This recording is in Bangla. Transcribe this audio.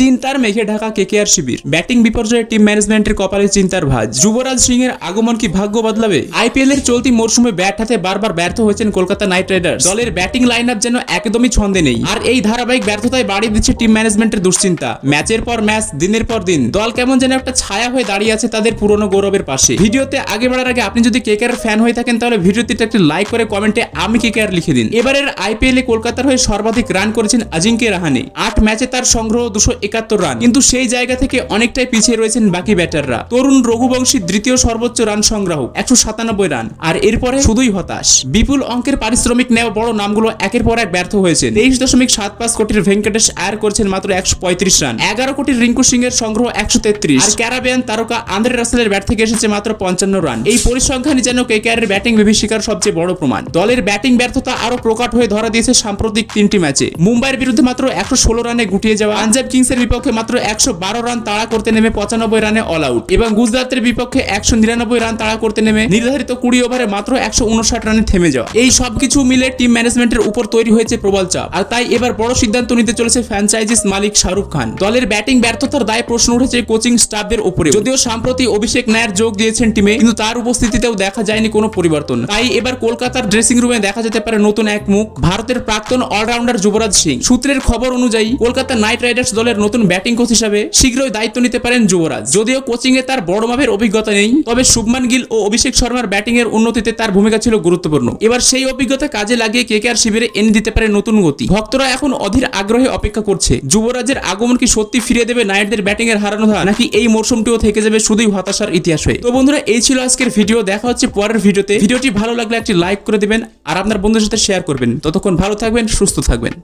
চিন্তার মেঘে ঢাকা কেকেআর শিবির। ব্যাটিং বিপর্যয়ে টিম ম্যানেজমেন্টের কপালে চিন্তার ভাঁজ। যুবরাজ সিং এর আগমন কি ভাগ্য বদলাবে? আইপিএল এর চলতি মরশুমে ব্যাট হাতে বারবার ব্যর্থ হয়েছেন কলকাতা নাইট রাইডার্স। দলের ব্যাটিং লাইন আপ যেন একদমই ছন্দে নেই। আর এই ধারাবাহিক ব্যর্থতায় বাড়িয়ে দিচ্ছে টিম ম্যানেজমেন্টের দুশ্চিন্তা। ম্যাচের পর ম্যাচ, দিনের পর দিন। দল কেমন যেন একটা ছায়া হয়ে দাঁড়িয়ে আছে তাদের পুরনো গৌরবের পাশে। ভিডিওতে আগে বাড়ার আগে আপনি যদি কেকেআর ফ্যান হয়ে থাকেন, তাহলে ভিডিওটিতে একটি লাইক করে কমেন্টে আমি কেকেআর লিখে দিন। এবারের আইপিএল এ কলকাতার হয়ে সর্বাধিক রান করেছেন আজিঙ্কে রাহানে। আট ম্যাচে তার সংগ্রহ দুশো একাত্তর রান। কিন্তু সেই জায়গা থেকে অনেকটাই পিছিয়ে রয়েছেন বাকি ব্যাটাররা। তরুণ রঘুবংশী দ্বিতীয় সর্বোচ্চ রান সংগ্রাহক, একশো সাতানব্বই রান। আর এরপরে শুধুই হতাশ। বিপুল অঙ্কের পারিশ্রমিক নেওয়া বড় নামগুলো একের পর এক ব্যর্থ হয়েছে তেইশ দশমিক সাত পাঁচ কোটির ভেঙ্কটেশ আয়ার করেছেন মাত্র একশো পঁয়ত্রিশ রান। এগারো কোটির রিঙ্কু সিং এর সংগ্রহ একশো তেত্রিশ। আর ক্যারাবিয়ান তারকা আন্দ্রে রাসেলের ব্যাট থেকে এসেছে মাত্র পঞ্চান্ন রান। এই পরিসংখ্যানই যেন কেকেআরের ব্যাটিং বিভীষিকার সবচেয়ে বড় প্রমাণ। দলের ব্যাটিং ব্যর্থতা আরও প্রকট হয়ে ধরা দিয়েছে সাম্প্রতিক তিনটি ম্যাচে। মুম্বাইয়ের বিরুদ্ধে মাত্র একশো ষোলো রানে গুটিয়ে যাওয়া পাঞ্জাব কিংসের বিপক্ষে মাত্র একশো বারো রান তাড়া করতে নেমে পঁচানব্বই রানে অল আউট এবং গুজরাটের বিপক্ষে একশো নিরানব্বই রান তাড়া করতে নেমে নির্ধারিত কুড়ি ওভারে মাত্র একশো উনষাট রানে থেমে যাওয়া। এই সবকিছু মিলে টিম ম্যানেজমেন্টের উপর তৈরি হয়েছে প্রবল চাপ। আর তাই এবার বড় সিদ্ধান্ত নিতে চলেছে ফ্র্যাঞ্চাইজিস মালিক শাহরুখ খান। দলের ব্যাটিং ব্যর্থতার দায় প্রশ্ন উঠেছে কোচিং স্টাফদের উপরে যদিও সম্প্রতি অভিষেক নায়ার যোগ দিয়েছেন টিমে কিন্তু তার উপস্থিতিতেও দেখা যায়নি কোনো পরিবর্তন। তাই এবার কলকাতার ড্রেসিং রুমে দেখা যেতে পারে নতুন এক মুখ। ভারতের প্রাক্তন অলরাউন্ডার যুবরাজ সিং। সূত্রের খবর অনুযায়ী কলকাতা নাইট রাইডার্স দলের নতুন ব্যাটিং কোচ হিসাবে শীঘ্রই দায়িত্ব নিতে পারেন যুবরাজ। যদিও কোচিং এ তার বড় মাপের অভিজ্ঞতা নেই, তবে শুভমান গিল ও অভিষেক শর্মার ব্যাটিং এর উন্নতিতে তার ভূমিকা ছিল গুরুত্বপূর্ণ। এবার সেই অভিজ্ঞতা কাজে লাগিয়ে কেকেআর শিবিরে এনে দিতে পারে নতুন গতি। ভক্তরা এখন অধীর আগ্রহে অপেক্ষা করছে, যুবরাজের আগমন কি সত্যি ফিরিয়ে দেবে নাইটদের ব্যাটিং এর হারানো ধারা, নাকি এই মরশুমটিও থেকে যাবে শুধুই হতাশার ইতিহাস হয়ে? তো বন্ধুরা, এই ছিল আজকের ভিডিও, দেখা হচ্ছে পরের ভিডিওতে। ভিডিওটি ভালো লাগলে একটি লাইক করে দিবেন, আর আপনার বন্ধুদের সাথে শেয়ার করবেন। ততক্ষণ ভালো থাকবেন, সুস্থ থাকবেন।